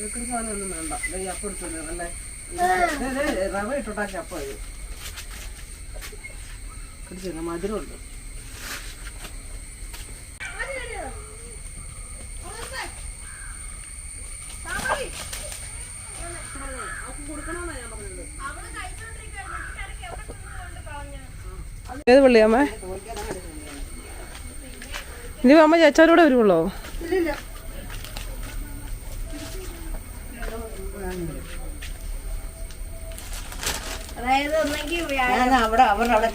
വെക്കുന്ന സാധനമൊന്നും വേണ്ട. ദേ ഈ അപ്പം എടുത്തത് അല്ലേ റവ ഇട്ടോട്ടാക്കി അപ്പം ഇത്. കുടിച്ചില്ല മധുരമുണ്ട്. ഏത് പള്ളിയമ്മേ ഇനി അമ്മ ചേച്ചാരോടെ വരുവുള്ളോ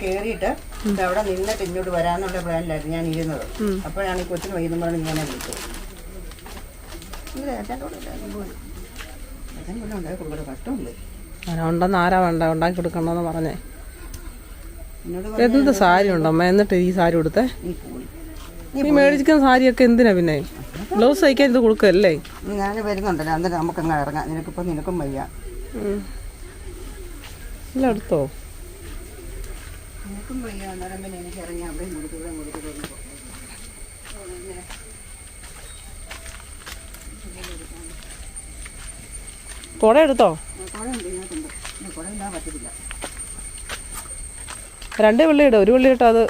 കയറിയിട്ട് അവിടെ നിന്നിട്ട് ഇങ്ങോട്ട് വരാന്നുള്ള പ്ലാനിലായിരുന്നു ഞാൻ ഇരുന്നത്. അപ്പോഴാണ് ഈ കൊച്ചിന് ഇങ്ങനെ ഉണ്ടായി കൊടുക്കട്ടെ കഷ്ടമില്ലേ അങ്ങനെ ഉണ്ടെന്ന് ആരാ വേണ്ട? ഉണ്ടാക്കി കൊടുക്കണമെന്ന് പറഞ്ഞേ. എന്ത് സാരി ഉണ്ടമ്മ എന്നിട്ട് ഈ സാരി കൊടുത്തേ ഈ മേടിക്കുന്ന സാരിയൊക്കെ എന്തിനാ പിന്നെ? ബ്ലൗസ് തയ്ക്കാൻ ഇത് കൊടുക്കല്ലേ? ഞാൻ വരുന്നുണ്ടല്ലോ. അന്നേരം നമുക്കങ്ങ് ഇറങ്ങാം. നിനക്കിപ്പോ നിനക്കും വയ്യ. ഇല്ല എടുത്തോ? നിനക്കും വയ്യ അന്നേരം പിന്നെ എനിക്ക് ഇറങ്ങി അവിടെയും കൊടുത്തു ഇവിടെ കൊടുത്തു കുട എടുത്തോ? രണ്ട് വെള്ളി ഇടും ഒരു വെള്ളി ഇട്ടോ അത്?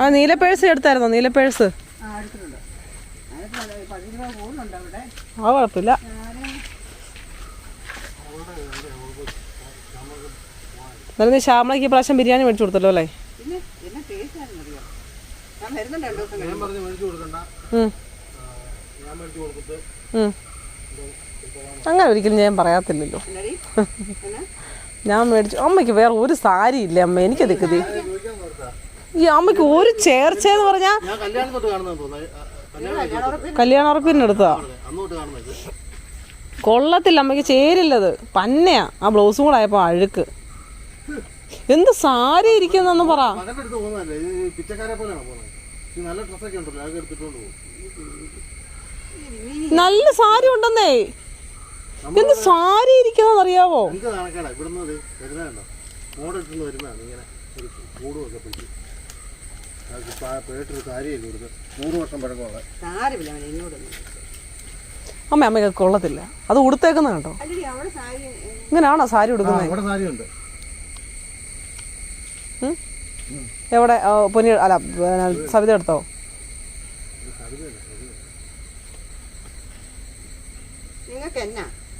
ആ നീല പേഴ്സ് എടുത്തായിരുന്നോ? നീല പേഴ്സ്? ആ കുഴപ്പമില്ല. എന്നാലും നീ ശ്യാമളയ്ക്ക് ഈ പ്രാവശ്യം ബിരിയാണി മേടിച്ചു കൊടുത്തല്ലോ അല്ലേ. അങ്ങനെ ഒരിക്കലും ഞാൻ പറയാത്തില്ലല്ലോ? ഞാൻ മേടിച്ചു അമ്മയ്ക്ക് വേറെ ഒരു സാരി ഇല്ല അമ്മ? എനിക്ക് കതി ഈ അമ്മയ്ക്ക് ഒരു ചേർച്ചയെന്ന് പറഞ്ഞാ ഞാൻ കല്യാണം ഉറപ്പിന് അടുത്താ കൊള്ളത്തില്ല അമ്മയ്ക്ക് ചേരില്ലത്. പന്നയാ. ആ ബ്ലൗസും കൂടെ ആയപ്പോ അഴുക്ക്. എന്ത് സാരി ഇരിക്കുന്നെന്ന് പറ. നല്ല സാരി ഉണ്ടെന്നേ. എന്ത് സാരി ഇരിക്കുന്നത് അറിയാവോ അമ്മ അമ്മ കൊള്ളത്തില്ല. അത് ഉടുത്തേക്കുന്ന കേട്ടോ. ഇങ്ങനെയാണോ സാരി ഉടുക്കുന്നത് എവിടെ? പൊന്നി അല്ല സവിത എടുത്തോ?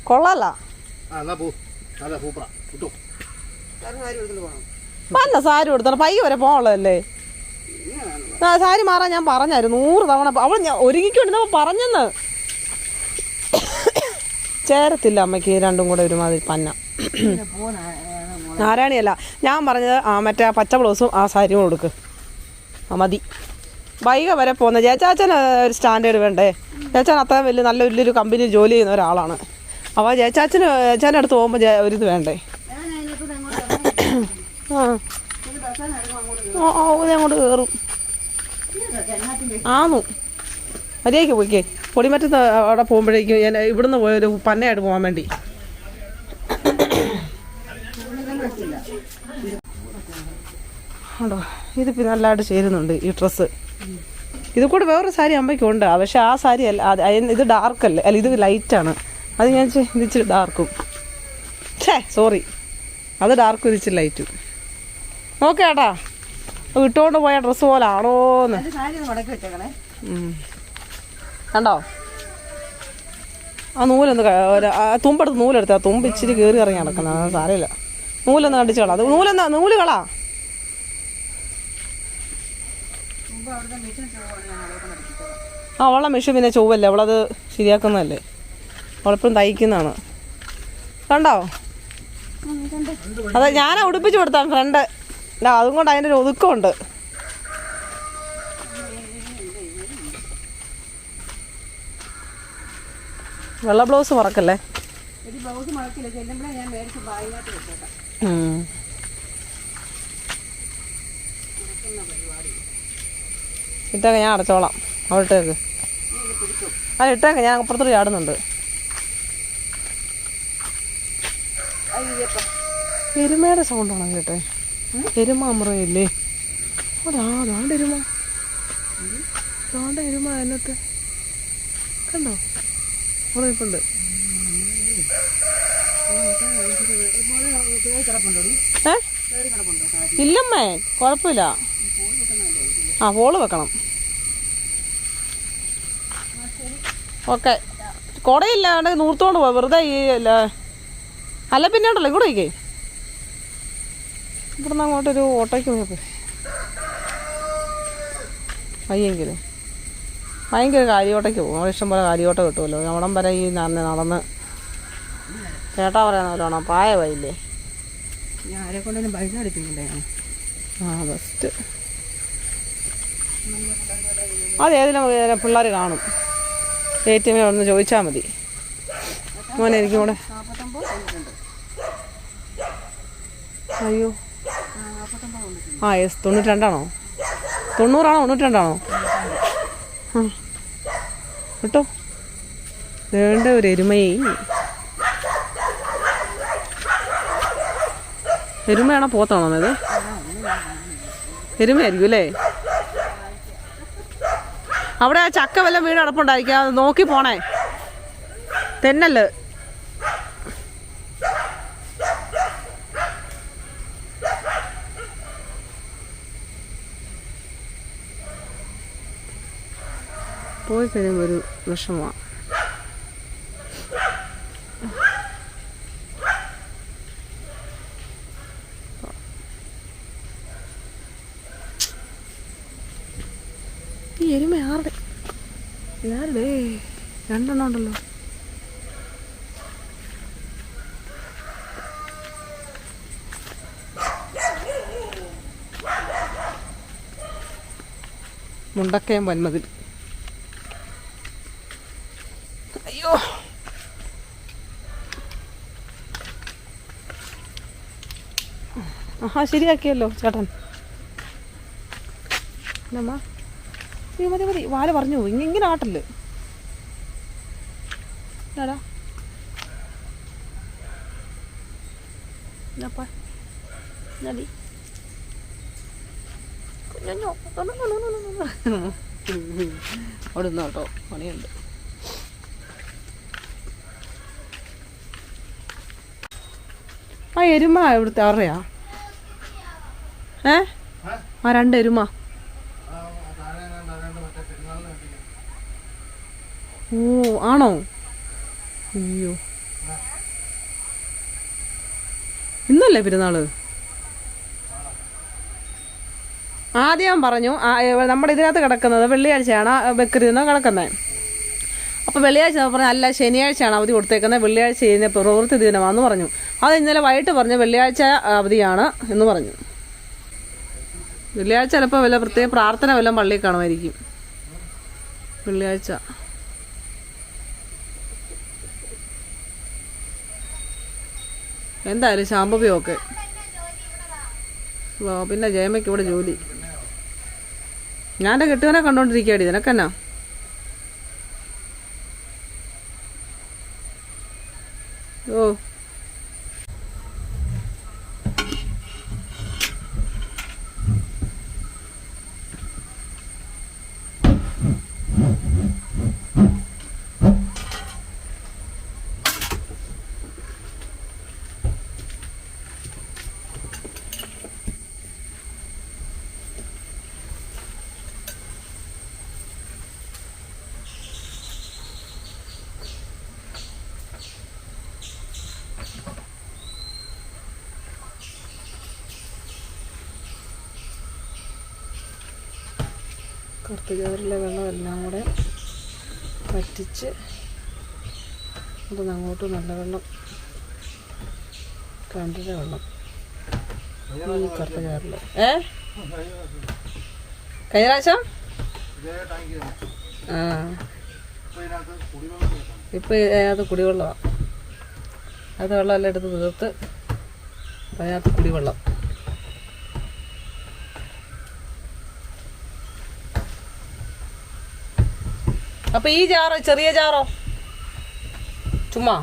കൊള്ളല്ല. സാരി കൊടുത്തോ കൊടുത്തണം പയ്യ വരെ പോകാനുള്ളതല്ലേ ആ സാരി മാറാൻ ഞാൻ പറഞ്ഞായിരുന്നു. നൂറ് തവണ അവൾ ഞാൻ ഒരുങ്ങിക്കൊണ്ടിരുന്നപ്പോൾ പറഞ്ഞെന്ന്. ചേരത്തില്ല അമ്മയ്ക്ക്. രണ്ടും കൂടെ ഒരുമാതിരി പന്ന. നാരായണിയല്ല. ഞാൻ പറഞ്ഞത് ആ മറ്റേ ആ പച്ച ബ്ലൗസും ആ സാരിയും കൊടുക്ക് ആ മതി. വൈക വരെ പോകുന്ന ജയച്ചാച്ചന് ഒരു സ്റ്റാൻഡേർഡ് വേണ്ടേ? ജയച്ചാൻ അത്ര വലിയ നല്ല വലിയൊരു കമ്പനി ജോലി ചെയ്യുന്ന ഒരാളാണ്. അപ്പോൾ ജയച്ചാച്ചന് ജയച്ചാന്റെ അടുത്ത് പോകുമ്പോൾ ജയ ഒരിത് വേണ്ടേ? ആ. ഒരു ഓ, അങ്ങോട്ട് കയറും ആന്നു. മര്യാദയ്ക്ക് പോയിക്കേ. പൊടിമറ്റത്ത് അവിടെ പോകുമ്പോഴേക്കും ഞാൻ ഇവിടുന്ന് പോയൊരു പന്നയായിട്ട് പോകാൻ വേണ്ടി. ഉണ്ടോ ഇത് പിന്നെ നല്ലതായിട്ട് ചേരുന്നുണ്ട് ഈ ഡ്രസ്സ് ഇത് കൂടെ വേറൊരു സാരി അമ്മയ്ക്ക് ഉണ്ട് പക്ഷെ ആ സാരി അല്ല ഇത് ഡാർക്ക് അല്ലേ? അല്ല ഇത് ലൈറ്റാണ് അത് ഞാൻ ഇത് ഇച്ചിരി ഡാർക്കും ഛേ സോറി അത് ഡാർക്കും ഇത് ഇച്ചിരി ലൈറ്റും ഓക്കെ ഏട്ടാ. ഇട്ടുകൊണ്ട് പോയ ഡ്രസ്സ് പോലെ ആണോന്ന് കണ്ടോ? ആ നൂലൊന്ന് തുമ്പെടുത്ത് നൂലെടുത്ത് ആ തുമ്പ് ഇച്ചിരി കയറി ഇറങ്ങി നടക്കുന്ന സാരമില്ല നൂലൊന്ന് കണ്ടിച്ചോളാം അത് നൂലെന്നാ നൂൽ കളാ മുമ്പ് അവിടുത്തെ മെഷീൻ പോവാണ് ഞാൻ അവിടെ മടക്കിച്ചോളാം ആ അവളെ മെഷീൻ പിന്നെ ചൊവ്വല്ലേ? അവളത് ശരിയാക്കുന്നതല്ലേ? അവളെപ്പോഴും തയ്ക്കുന്നതാണ്. കണ്ടോ? അതെ ഞാനാ ഉടുപ്പിച്ചു കൊടുത്താ ഫ്രണ്ട് ഇല്ല അതും കൊണ്ട് അതിന്റെ ഒരു ഒതുക്കമുണ്ട്. വെള്ള ബ്ലൗസ് മറക്കല്ലേ? ഒരു ഇട്ടൊക്കെ ഞാൻ അടച്ചോളാം. അവിടെ ഇട്ടേക്ക. പിടിച്ചു അത് ഞാൻ അപ്പുറത്തോട്ട് ചാടുന്നുണ്ട്. എരുമയുടെ സൗണ്ടാണോ കേട്ടെ? എരുമ അമറയില്ലേ? അതാ അതാണ്ട് എരുമ. അതാണ്ട് എരുമ അതിനകത്ത്. കണ്ടോ? അവിടെ നിൽപ്പുണ്ട്. ഇല്ലമ്മേ കുഴപ്പമില്ല. ആ ഹോൾ വെക്കണം. ഓക്കെ. കുടയില്ല അവിടെ നൂർത്തോണ്ട് പോവാ. വെറുതെ ഈ അല്ല അല്ല പിന്നെ ഉണ്ടല്ലോ ഇവിടെ വയ്ക്കേ ഇവിടുന്ന് അങ്ങോട്ടൊരു ഓട്ടോയ്ക്ക് പോയപ്പോ. വയ്യെങ്കിലും ഭയങ്കര കാര്യോട്ടയ്ക്ക് പോകും അവിടെ ഇഷ്ടംപോലെ കാര്യോട്ട കിട്ടുമല്ലോ. അവിടം വരെ ഈ നടന്ന് നടന്ന്. ചേട്ടാ കൊണ്ടൊന്നും പൈസ അടിപ്പിക്കണ്ടേ ഞാൻ ആ ബെസ്റ്റ് അതേതിലും പിള്ളേർ കാണും. എ ടി എമ്മിൽ ഒന്ന് ചോദിച്ചാൽ മതി. മോനെ എനിക്ക് കൂടെ അയ്യോ. ആ എസ് തൊണ്ണൂറ്റി രണ്ടാണോ തൊണ്ണൂറാണോ തൊണ്ണൂറ്റി കേട്ടോ? വേണ്ട ഒരു എരുമയെ. എരുമയാണോ പോത്താണോ അത്? എരുമയായിരിക്കും അല്ലേ? അവിടെ ആ ചക്ക വല്ല വീട് അടപ്പുണ്ടായിരിക്കും അത് നോക്കി പോണേ. തെന്നൽ. പോയി കഴിയുമ്പോൾ ഒരു വിഷമമാണ് എരുമ ആരുടെ? ആരുടെ രണ്ടെണ്ണം ഉണ്ടല്ലോ. മുണ്ടക്കയം വന്മതിൽ അയ്യോ. ആഹാ ശരിയാക്കിയല്ലോ ചേട്ടൻ. എന്നമ്മാ മതി മതി വാല പറഞ്ഞു പോകും ഇങ്ങ- ഇങ്ങനെ ആട്ടല്ലേ എന്നാടാ പണിയുണ്ട്. ആ എരുമ ഇവിടുത്തെ ആരുടെയാ? ഏ? ആ രണ്ട് എരുമ. ഓ ആണോ? അയ്യോ. ഇന്നല്ലേ പെരുന്നാൾ? ആദ്യം പറഞ്ഞു നമ്മുടെ ഇതിനകത്ത് കിടക്കുന്നത് വെള്ളിയാഴ്ചയാണ് ബക്കറിന്ന് കിടക്കുന്നത്. അപ്പോൾ വെള്ളിയാഴ്ച പറഞ്ഞു അല്ല ശനിയാഴ്ചയാണ് അവധി കൊടുത്തേക്കുന്നത്. വെള്ളിയാഴ്ച ചെയ്യുന്ന പ്രവൃത്തി ദിനമാണെന്ന് പറഞ്ഞു. അത് ഇന്നലെ വൈകിട്ട് പറഞ്ഞു വെള്ളിയാഴ്ച അവധിയാണ് എന്ന് പറഞ്ഞു. വെള്ളിയാഴ്ച ചിലപ്പോൾ വല്ല പ്രത്യേക പ്രാർത്ഥന വല്ലതും പള്ളിയിൽ കാണുമായിരിക്കും. വെള്ളിയാഴ്ച. എന്തായാലും ശാമ്പവിയൊക്കെ ഓ പിന്നെ ജയമയ്ക്ക് ഇവിടെ ജോലി. ഞാൻ എന്റെ കെട്ടുവനെ കണ്ടോണ്ടിരിക്കുകയാടി നിനക്കെന്നാ? ഓ. കറുത്ത ചോറിലെ വെള്ളം എല്ലാം കൂടെ വറ്റിച്ച് അതൊന്ന് അങ്ങോട്ട് നല്ല വെള്ളം. കണ്ടിട്ട് വെള്ളം ഈ കറുത്ത ചോറിൽ ഏ? തന്നെ. ആ. ഇപ്പം അത് കുടിവെള്ളമാണ് അത് വെള്ളമെല്ലാം എടുത്ത് തീർത്ത് അതിനകത്ത് കുടിവെള്ളം. അപ്പൊ ഈ ജാറോ ചെറിയ ജാറോ? ചുമ്മാ.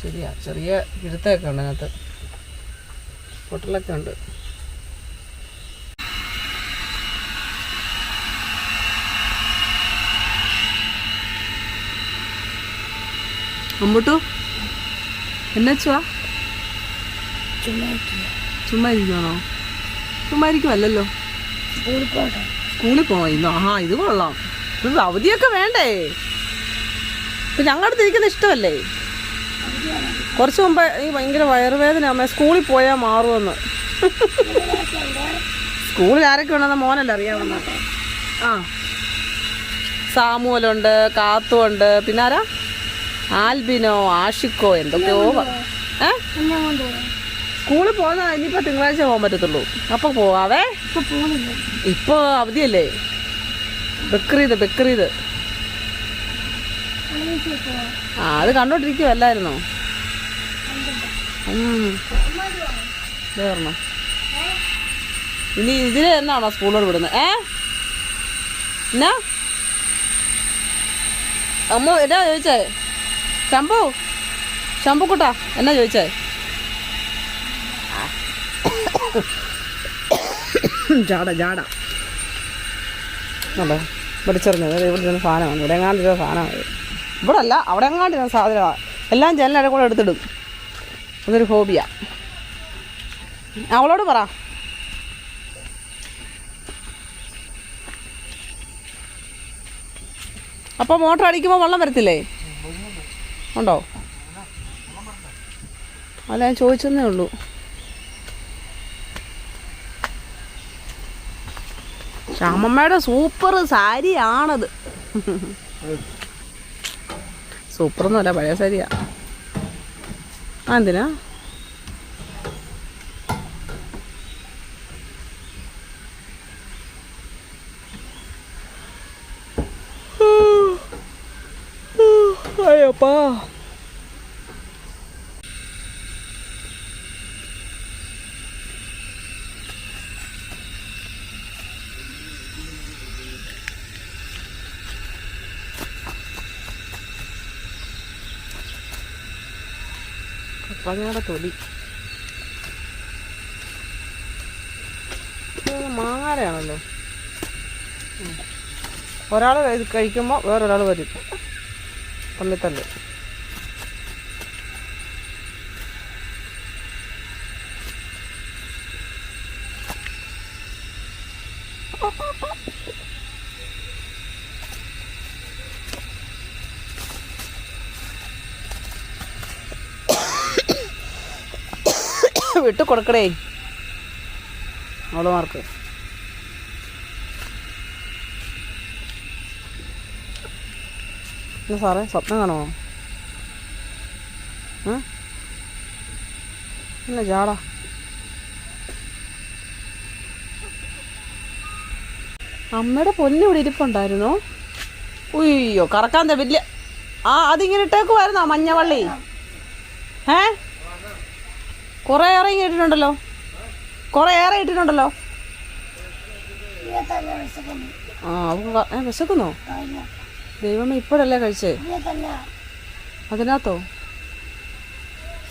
ശരിയാ ചെറിയ കിഴുത്തൊക്കെ ഉണ്ട് അതിനകത്ത്. പൊട്ടലൊക്കെ ഉണ്ട്. അമ്പുട്ടു ചുവാ? ചുമ്മാ ഇരിക്കുവാണോ? ചുമ്മാ ഇരിക്കുമല്ലോ സ്കൂളിൽ പോയി സ്കൂളിൽ പോവാ ഇന്നോ ആഹാ ഇത് കൊള്ളാം. ഇത് അവധിയൊക്കെ വേണ്ടേ? ഇപ്പൊ ഞങ്ങളുടെ ഇരിക്കുന്ന ഇഷ്ടമല്ലേ? കുറച്ച് മുമ്പ് ഈ ഭയങ്കര വയറുവേദന അമ്മ സ്കൂളിൽ പോയാൽ മാറുമെന്ന്. സ്കൂളിൽ ആരൊക്കെ ഉണ്ടെന്ന് മോനല്ല അറിയാവുന്ന ആ. സാമുവലുണ്ട് കാത്തുണ്ട്. പിന്നെ ആരാ? ആൽബിനോ ആഷിക്കോ എന്തൊക്കെയോ ഏ? സ്കൂളിൽ പോകുന്ന ഇനിയിപ്പോൾ തിങ്കളാഴ്ച പോകാൻ പറ്റത്തുള്ളൂ. അപ്പോൾ പോവാവേ. ഇപ്പോൾ അവധിയല്ലേ? ബക്രീത് ബക്രീത് ആ അത് കണ്ടോണ്ടിരിക്കുവല്ലായിരുന്നോ വേർണോ ഇനി ഇതിന് എന്നാണോ സ്കൂളിലോട് വിടുന്നത്? ഏ? എന്നാ? അമ്മ എന്നാ ചോദിച്ചേ? ശംഭു? ശംഭുക്കുട്ടാ എന്നാ ചോദിച്ചേ? ജാട ജാട. അല്ലേ പഠിച്ചറിഞ്ഞത് ഇവിടെ ഇരുന്ന സാധനമാണ്. ഇവിടെ എങ്ങാണ്ട് ഇരുന്ന സാധനമാണ്. ഇവിടെ അല്ല അവിടെ എങ്ങാണ്ട് ഇരുന്ന സാധനമാണ് എല്ലാം ജനലിടെ കൂടെ എടുത്തിടും. അതൊരു ഹോബിയാ. അവളോട് പറ. അപ്പോൾ മോട്ടർ അടിക്കുമ്പോൾ വെള്ളം വരത്തില്ലേ? ഉണ്ടോ? അല്ല ഞാൻ ചോദിച്ചെന്നേ ഉള്ളൂ. ശ്യാമമ്മയുടെ സൂപ്പർ സാരിയാണത്. സൂപ്പറൊന്നുമല്ല പഴയ സാരിയാ. എന്തിനാ? കപ്പങ്ങയുടെ തൊലി. മാങ്ങാരയാണല്ലോ ഒരാൾ ഇത് കഴിക്കുമ്പോൾ വേറൊരാൾ വരും. തമ്മിത്തല്ല് വിട്ടു കൊടുക്കടേ. അവളുമാർക്ക് എന്താ സാറേ സ്വപ്നം കാണുമോ? ഇല്ല ജാടാ. അമ്മയുടെ പൊന്നു ഇവിടെ ഇരിപ്പുണ്ടായിരുന്നോ? ഉയ്യോ കറക്കാൻ വലിയ ആ അതിങ്ങനെ ഇട്ടേക്കുമായിരുന്നോ മഞ്ഞവള്ളി? ഏ? കുറേ ഏറെ കേട്ടിട്ടുണ്ടല്ലോ. ഇട്ടിട്ടുണ്ടല്ലോ കുറേ ഏറെ ഇട്ടിട്ടുണ്ടല്ലോ ആ അവൾക്ക് ക- ഏ, വിശക്കുന്നോ? ദൈവമേ ഇപ്പോഴല്ലേ കഴിച്ചേ? അതിനകത്തോ?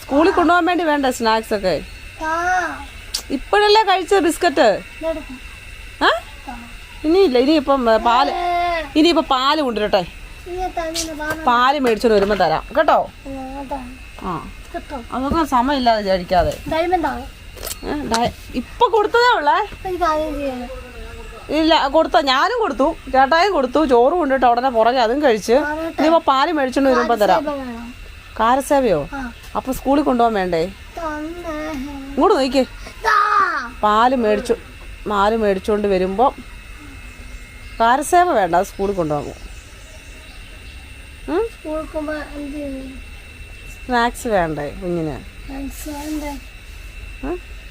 സ്കൂളിൽ കൊണ്ടുപോകാൻ വേണ്ടി വേണ്ട സ്നാക്സ് ഒക്കെ? ഇപ്പോഴല്ലേ കഴിച്ചത് ബിസ്ക്കറ്റ്? ആ? ഇനിയില്ല ഇനിയിപ്പം പാൽ ഇനിയിപ്പോൾ പാൽ കൊണ്ടുവരട്ടെ. പാൽ മേടിച്ചോണ്ട് വരുമ്പോൾ തരാം. കേട്ടോ? ആ. അതൊക്കെ സമയമില്ലാതെ വിചാരിക്കാതെ. ഇപ്പൊ കൊടുത്തതേ ഉള്ളേ? ഇല്ല കൊടുത്ത. ഞാനും കൊടുത്തു. ചേട്ടായും കൊടുത്തു. ചോറ് കൊണ്ടിട്ട് ഉടനെ പുറകെ അതും കഴിച്ച്. ഇനിയിപ്പോ പാൽ മേടിച്ചോണ്ട് വരുമ്പോ തരാം. കാരസേവയോ? അപ്പൊ സ്കൂളിൽ കൊണ്ടുപോകാൻ വേണ്ടേ? ഇങ്ങോട്ട് നോക്കേ. പാൽ മേടിച്ചു പാൽ മേടിച്ചോണ്ട് വരുമ്പോ കാരസേവ വേണ്ട സ്കൂളിൽ കൊണ്ടുപോകും. സ്കൂളിൽ? സ്നാക്സ് വേണ്ടേ കുഞ്ഞിന്?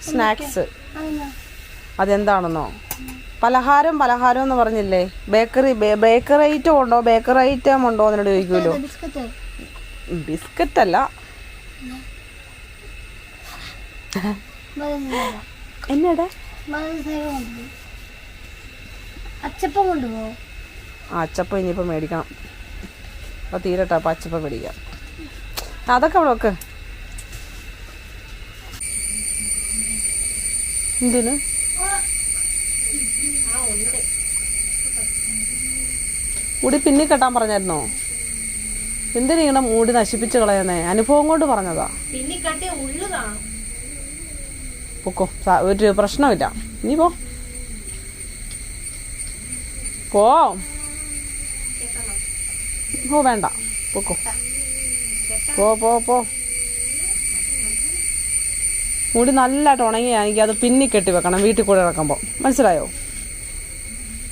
സ്നാക്സ്? അതെന്താണെന്നോ? പലഹാരം പലഹാരം എന്ന് പറഞ്ഞില്ലേ? ബേക്കറി ബേക്കറി ഐറ്റം ഉണ്ടോ? ബേക്കറി ഐറ്റം ഉണ്ടോ എന്നോട് ചോദിക്കുമല്ലോ. ബിസ്ക്കറ്റ്. അല്ല എന്നടാ? അച്ചപ്പം കൊണ്ടുപോകും ആ അച്ചപ്പം ഇനിയിപ്പോൾ മേടിക്കണം. അപ്പോൾ തീരട്ടെ അപ്പോൾ അച്ചപ്പം മേടിക്കാം. അതൊക്കെ അവിടെ വെക്ക്. എന്തിന്? മുടി പിന്നി കെട്ടാൻ പറഞ്ഞായിരുന്നോ? എന്തിനാ ഇങ്ങനെ മൂടി നശിപ്പിച്ച് കളയുന്നേ? അനുഭവം കൊണ്ട് പറഞ്ഞതാ. പൊക്കോ ഒരു പ്രശ്നമില്ല. നീ പോ. പോ വേണ്ട. പൊക്കോ. പോ പോ പോ. മുടി നല്ലതായിട്ട് ഉണങ്ങിയാണെങ്കിൽ അത് പിന്നി കെട്ടി വെക്കണം വീട്ടിൽ കൂടെ ഇറക്കുമ്പോൾ മനസ്സിലായോ?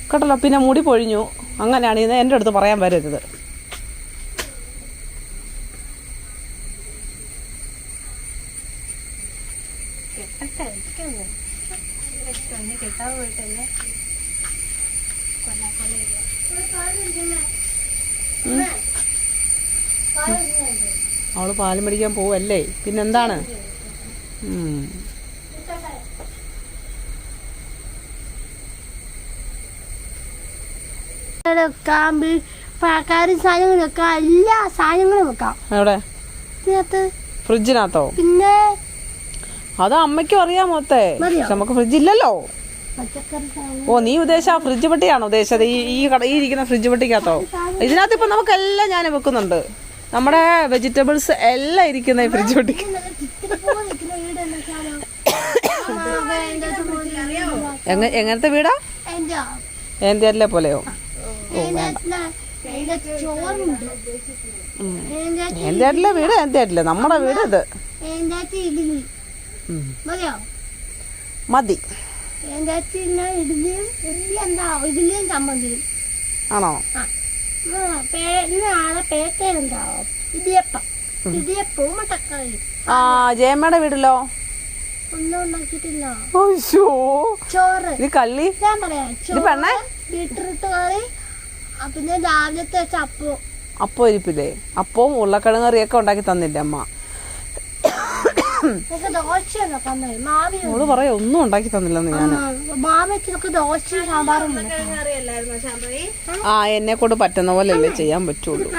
കേട്ടല്ലോ പിന്നെ മുടി പൊഴിഞ്ഞു. അങ്ങനെയാണ് ഇന്ന് എന്റെ അടുത്ത് പറയാൻ വരരുത്. പാൽ മേടിക്കാൻ പോവല്ലേ? പിന്നെന്താണ്. വെക്കാം പഴക്കാരും സാധനങ്ങൾ വെക്കാം. എല്ലാ സാധനങ്ങളും വെക്കാം. എവിടെ? ഫ്രിഡ്ജിനകത്തോ? പിന്നെ അത് അമ്മയ്ക്കും അറിയാം മൊത്തേ. നമുക്ക് ഫ്രിഡ്ജ് ഇല്ലല്ലോ ഓ നീ ഉദ്ദേശിച്ച ആ ഫ്രിഡ്ജ് പെട്ടിയാണോ ഉദ്ദേശിച്ചത്? ഈ ഈ കട ഈ ഇരിക്കുന്ന ഫ്രിഡ്ജ് പെട്ടിക്കകത്തോ? ഇതിനകത്ത് ഇപ്പൊ നമുക്കെല്ലാം ഞാൻ വെക്കുന്നുണ്ട്. നമ്മുടെ വെജിറ്റബിൾസ് എല്ലാം ഇരിക്കുന്ന ഈ ഫ്രിഡ്ജ് പെട്ടി ചിത്തിരി പോലെ നിൽക്കുന്ന വീട്? എന്നാ സാധനം അതിന്റെ അകത്ത് പോയി എങ്ങ എങ്ങനത്തെ വീടാ എന്റെ അല്ലേ പോലെയോ അകത്ത് എന്റെ അല്ലേ വീട് എന്റെ ആട്ടിലെ നമ്മുടെ വീട് ഇത് മതി ആണോ? ആ ജയമ്മയുടെ വീടല്ലോ ഇത് കള്ളി? ഞാൻ പറയാം. ഇത് പെണ്ണേ? ബീട്രൂട്ട് കറി പിന്നെ രാവിലത്തെ അപ്പം അപ്പം ഇരിപ്പില്ലേ? അപ്പവും ഉരുളക്കിഴങ്ങ് കറിയൊക്കെ ഉണ്ടാക്കി തന്നില്ല അമ്മ? അവൾ പറയാ ഒന്നും ഉണ്ടാക്കി തന്നില്ലെന്ന് ഞാൻ. ആ എന്നെ കൊണ്ട് പറ്റുന്ന പോലെയല്ലേ ചെയ്യാൻ പറ്റുള്ളൂ.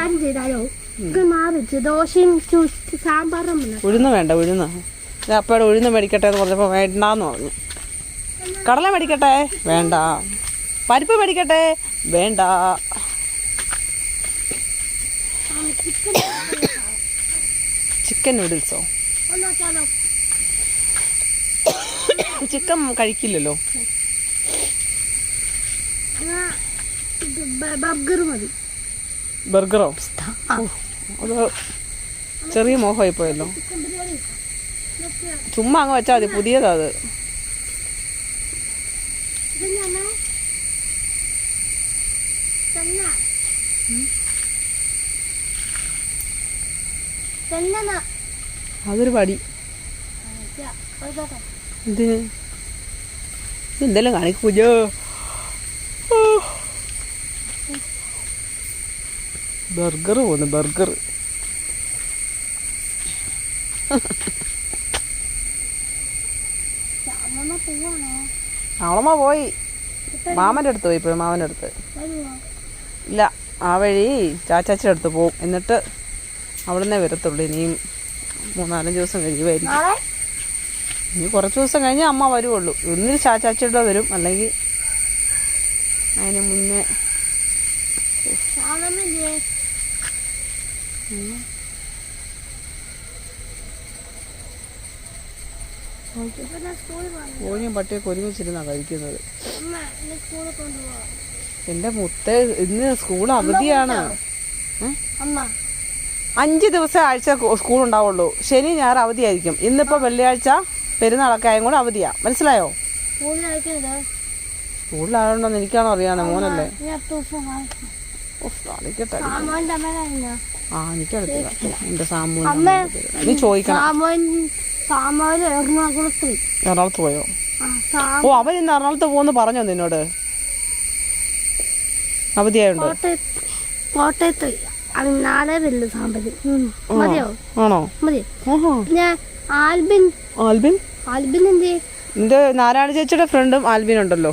ഉഴുന്ന് വേണ്ട ഉഴുന്ന്. അപ്പയുടെ ഉഴുന്ന് മേടിക്കട്ടെ എന്ന് പറഞ്ഞപ്പോ വേണ്ടെന്ന് പറഞ്ഞു. കടല മേടിക്കട്ടെ? വേണ്ട. പരിപ്പ് മേടിക്കട്ടെ? വേണ്ട. ചിക്കൻ നൂഡിൽസോ ചിക്കൻ കഴിക്കില്ലല്ലോ. എന്നാ ബർഗർ മതി. ബർഗറോ. അത് ചെറിയ മോഹമായി പോയല്ലോ. ചുമ്മാ അങ്ങ് വെച്ചാൽ മതി പുതിയതാ അത് തന്നെ അതൊരു പടി. എന്തിന്? എന്തെല്ലാം കാണിക്കൂജോ ബർഗർ പോന്നു ബർഗർ അവളമ്മ പോയി. മാമന്റെ അടുത്ത് പോയി പോയി മാമന്റെ അടുത്ത്. ഇല്ല ആ വഴി ചാച്ചാച്ചിയുടെ അടുത്ത് പോകും എന്നിട്ട് അവിടുന്നേ വരത്തുള്ളൂ ഇനിയും. മൂന്നാലഞ്ച് ദിവസം കഴിയുമായിരിക്കും. ഇനി കുറച്ച് ദിവസം കഴിഞ്ഞ് അമ്മ വരുവുള്ളൂ. ഒന്നിൽ ചാച്ചാച്ചിയുടെ വരും. അല്ലെങ്കിൽ അതിന് മുന്നേ കോഴിയും പട്ടിയൊക്കെ ഒരുമിച്ചിരുന്നാ കഴിക്കുന്നത്. എന്റെ മുത്ത ഇന്ന് സ്കൂൾ അവധിയാണ്. ഏ? അഞ്ച് ദിവസം ആഴ്ച സ്കൂൾ ഉണ്ടാവുള്ളൂ. ശനി ഞായർ അവധിയായിരിക്കും. ഇന്നിപ്പോൾ വെള്ളിയാഴ്ച പെരുന്നാളൊക്കെ ആയും കൂടെ അവധിയാ. മനസ്സിലായോ? സ്കൂളിലായോണ്ടോന്ന് എനിക്കാണോ അറിയാണേ മോനല്ലേ? കാണിക്കട്ടെ ആ എനിക്കറിയില്ല എന്റെ സാമു നീ ചോദിക്കണം. എറണാകുളത്ത്. പോയി. ഓ അവൻ ഇന്ന് എറണാകുളത്ത് പോകുന്നു പറഞ്ഞോ നിന്നോട്? അവധിയായുണ്ടോ? കോട്ടയത്ത് നാളെ വരില്ല സാമ്പത്തികം മതിയോ? ആണോ? മതി. പിന്നെ ആൽബിൻ. ആൽബിൻ? ആൽബിൻ എന്തേ? നിന്റെ നാരായണ ചേച്ചിയുടെ ഫ്രണ്ടും ആൽബിൻ ഉണ്ടല്ലോ.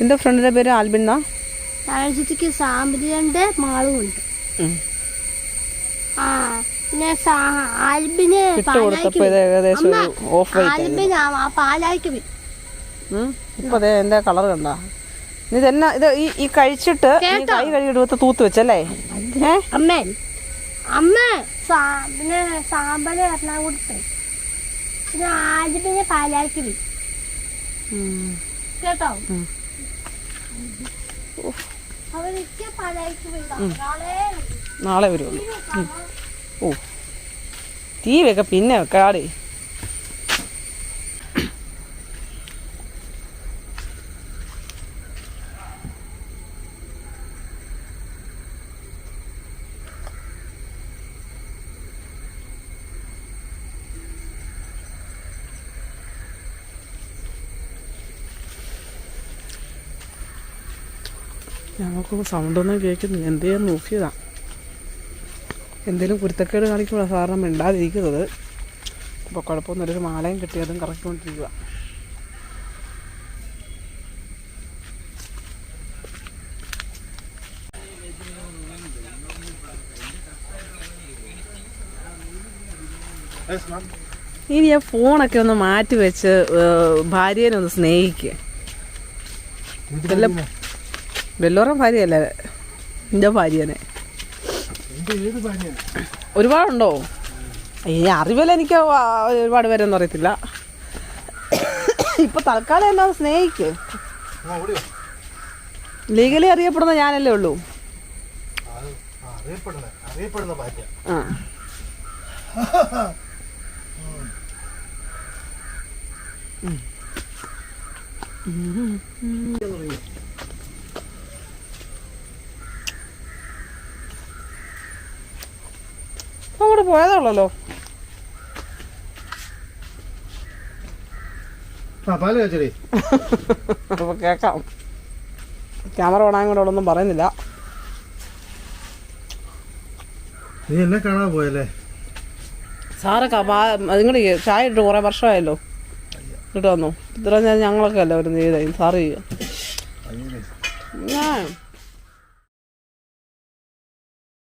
നിന്റെ ഫ്രണ്ടിന്റെ പേര് ആൽബിൻ എന്നാ? ചേച്ചിക്ക് സാമ്പത്തികന്റെ മാളും ഉണ്ട്. ആ പിന്നെ ആൽബിന് ആൽബിന് ആ- പാലായിക്ക് വരും. ഇപ്പൊ അതെ എന്റെ കളർ കണ്ട. ഇത് എന്നാ ഇത് ഈ ഈ കഴിച്ചിട്ട് കൈ കഴുകിയിട്ട് തൂത്ത് വെച്ചല്ലേ? ഏ? അമ്മേ. അമ്മ സാ- പിന്നെ സാമ്പൽ എറണാകുളത്ത്. പിന്നെ ആദ്യം പിന്നെ വരും കേട്ടോ? അവരൊക്കെ പാലായിക്ക് വരും നാളെ നാളെ വരുള്ളൂ. ഓ. തീ വെക്ക പിന്നെ വെക്കാടി. ഞങ്ങൾക്ക് സൗണ്ടൊന്നും കേൾക്കുന്നില്ല. എന്ത് ചെയ്യാൻ നോക്കിയതാ. എന്തെങ്കിലും കുരുത്തക്കേട് കാണിക്കുമ്പോൾ സാധാരണ മിണ്ടാതിരിക്കുന്നത്. അപ്പോൾ കുഴപ്പമൊന്നുമില്ല ഒരു മാലയും കിട്ടിയതും കറക്കിക്കൊണ്ടിരിക്കുക. ഇനി ആ ഫോണൊക്കെ ഒന്ന് മാറ്റി വെച്ച് ഭാര്യേനെ ഒന്ന് സ്നേഹിക്കുക വെല്ലോറം ഭാര്യയല്ലേ? എന്റെ ഭാര്യനെ. ഒരുപാടുണ്ടോ? ഏ അറിവല്ല എനിക്ക് ഒരുപാട് പേരൊന്നും അറിയത്തില്ല. ഇപ്പൊ തൽക്കാലം എന്താ സ്നേഹിക്ക്. ലീഗലി അറിയപ്പെടുന്ന ഞാനല്ലേ ഉള്ളൂ. ആ, അറിയപ്പെടുന്ന പാറ്റ ആ അങ്ങോട്ട് പോയതുള്ളല്ലോ ആ കേക്കാം ക്യാമറ ഓണാൻ കൂടെ ഒന്നും പറയുന്നില്ല. നീ എന്നെ കാണാൻ പോയല്ലേ? സാറൊക്കെ നിങ്ങൾ ചായ ഇട്ട് കുറേ വർഷമായല്ലോ. ഇട്ട് വന്നു. ഇത്ര ഞാൻ ഞങ്ങളൊക്കെ അല്ല ഒരു നീ സാറ് ചെയ്യുക. ഞാൻ